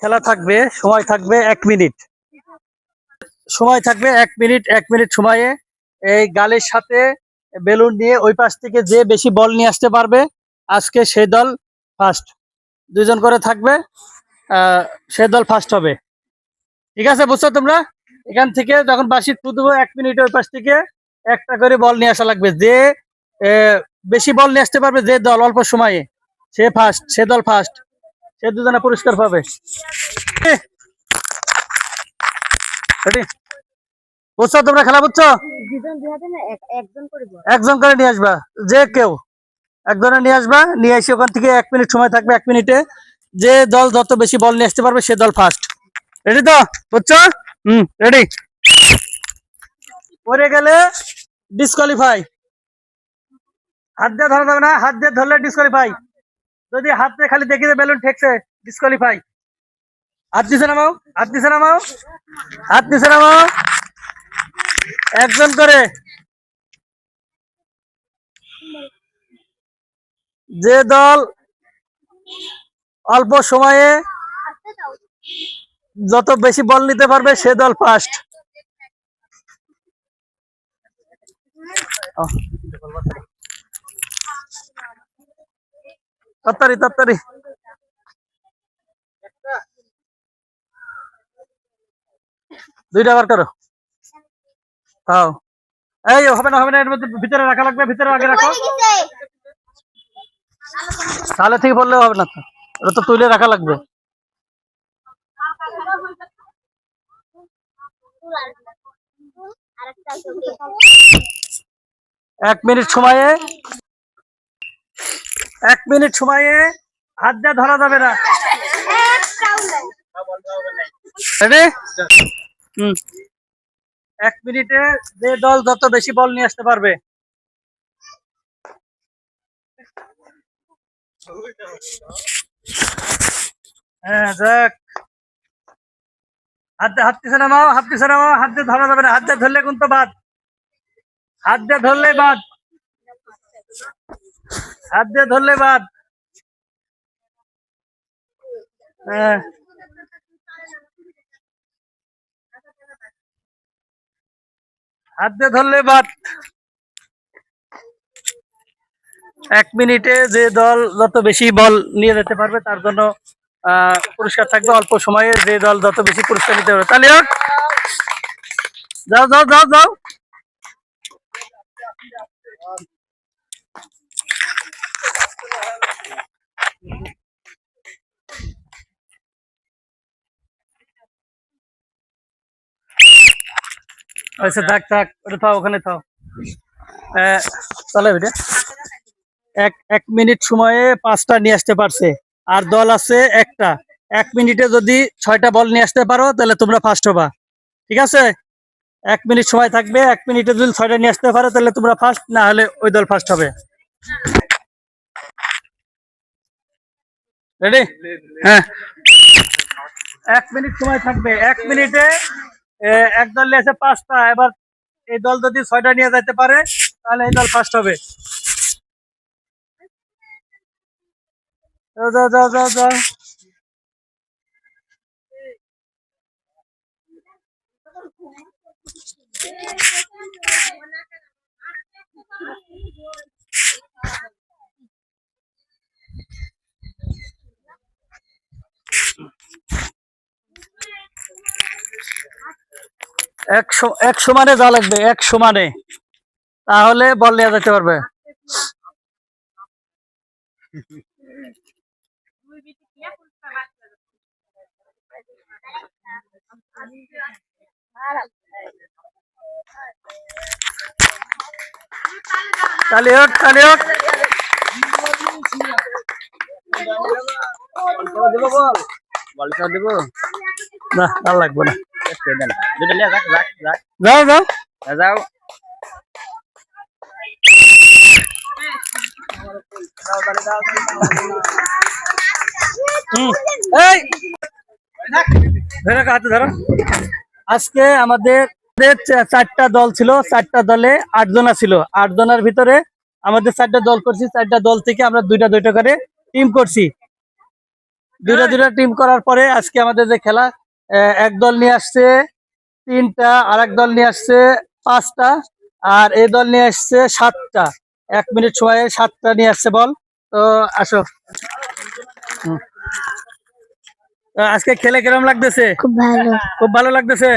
খেলা থাকবে, সময় থাকবে এক মিনিট। সময় থাকবে এক মিনিট এক মিনিট সময়ে এই গালের সাথে বেলুন নিয়ে ওই পাশ থেকে যে বেশি বল নিয়ে আসতে পারবে, আজকে সেই দল ফার্স্ট দুজন করে থাকবে সে দল ফার্স্ট হবে। ঠিক আছে, বুঝছ তোমরা? এখান থেকে যখন বাসি টু দেবো এক মিনিট ওই পাশ থেকে একটা করে বল নিয়ে আসা লাগবে। যে বেশি বল নিয়ে আসতে পারবে যে দল অল্প সময়ে। সে ফার্স্ট সে দল ফার্স্ট সে দুজনে পুরস্কার পাবে। বুঝছ? তোমরা খেলা বুঝছ? একজন করে নিয়ে আসবা। যে কেউ একজনে নিয়ে আসবা নিয়ে এসে ওখান থেকে এক মিনিট সময় থাকবে এক মিনিটে। যে দল যত বেশি বল নিয়ে আসতে পারবে সে দল ফার্স্ট রেডি তো? বুঝছ? হুম রেডি। পরে গেলে ডিসকোয়ালিফাই হাত দিয়ে ধরা যাবে না হাত দিয়ে ধরলে ডিসকোয়ালিফাই যদি হাত খালি দেখি বেলুন ঠেকছে ডিসকোয়ালিফাই হাত দিছে নামাও হাত দিছে নামাও হাত দিছে একজন করে। যে দল অল্প সময়ে যত বেশি বল নিতে পারবে, সে দল ফার্স্ট তাড়াতাড়ি তাড়াতাড়ি। দুইটা বার করো। হ্যাঁ এই, হবে না হবে না, এর মধ্যে ভিতরে রাখা লাগবে, ভিতরে আগে রাখো। তাহলে থেকে বললেও হবে না তো। ওটা তো তুলে রাখা লাগবে। এক মিনিট সময়ে এক মিনিট সময়ে হাত দিয়ে ধরা যাবে না। এক মিনিটে যে দল যত বেশি বল নিয়ে আসতে পারবে। হ্যাঁ হাত দিয়ে হাত দিয়ে ধরা যাবে না। হাত দিয়ে ধরলে কিন্তু বাদ। হাত দিয়ে ধরলে বাদ। হাত দিয়ে ধরলে বাদ। হ্যাঁ। হাত দিয়ে ধরলে বাদ। এক মিনিটে যে দল যত বেশি বল নিয়ে যেতে পারবে, তার জন্য পুরস্কার থাকবে। অল্প সময়ে যে দল যত বেশি পুরস্কার নিতে পারবে। তাহলে। যাও যাও যাও যাও। আচ্ছা থাক থাক ওটা থাও ওখানে থাও। আহ, চলে বেটা এক এক মিনিট সময়ে পাঁচটা নিয়ে আসতে পারছে। আর দল আছে একটা। এক মিনিটে যদি ছয়টা বল নিয়ে আসতে পারো তাহলে তোমরা ফার্স্ট হবা। ঠিক আছে? এক মিনিট সময় থাকবে। এক মিনিটে যদি ছয়টা নিয়ে আসতে পারো তাহলে তোমরা ফার্স্ট না হলে ওই দল ফার্স্ট হবে। রেডি হ্যাঁ। এক মিনিট সময় থাকবে, এক মিনিটে এক দল আছে পাঁচটা, এবার এই দল যদি ছয়টা নিয়ে যেতে পারে, তাহলে এই দল ফার্স্ট হবে। যাও যাও। যাও এক স- এক সমানে যা লাগবে এক সমানে তাহলে বল নিয়ে যেতে পারবে। তালি হোক তালি হোক দেব না আর লাগবে না। যাও যাও ধরে আজকে আমাদের চারটা দল ছিল চারটা দলে আট জনা ছিল আট জনের ভিতরে আমাদের চারটা দল করছি চারটা দল থেকে আমরা দুইটা দুইটা করে টিম করছি দুইটা দুইটা টিম করার পরে আজকে আমাদের যে খেলা আহ, এক নিয়ে আসছে তিনটা আর দল নিয়ে আসছে পাঁচটা আর এই দল নিয়ে আসছে সাতটা। এক মিনিট সময়ে সাতটা নিয়ে আসছে বল। তো আসো। আজকে খেলে কিরম লাগতেছে? খুব ভালো। খুব ভালো লাগতেছে?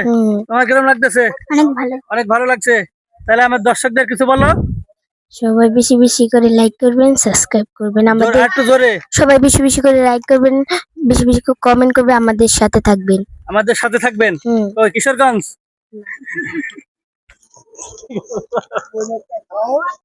তোমার কিরম লাগতেছে? অনেক ভালো। অনেক ভালো লাগছে। তাহলে আমার দর্শকদের কিছু বলো। সবাই বেশি বেশি করে লাইক করবেন সাবস্ক্রাইব করবেন। আমাদের জোরে। সবাই বেশি বেশি করে লাইক করবেন বেশি বেশি করে কমেন্ট করবেন আমাদের সাথে থাকবেন। আমাদের সাথে থাকবেন? ওই কিশোরগঞ্জ?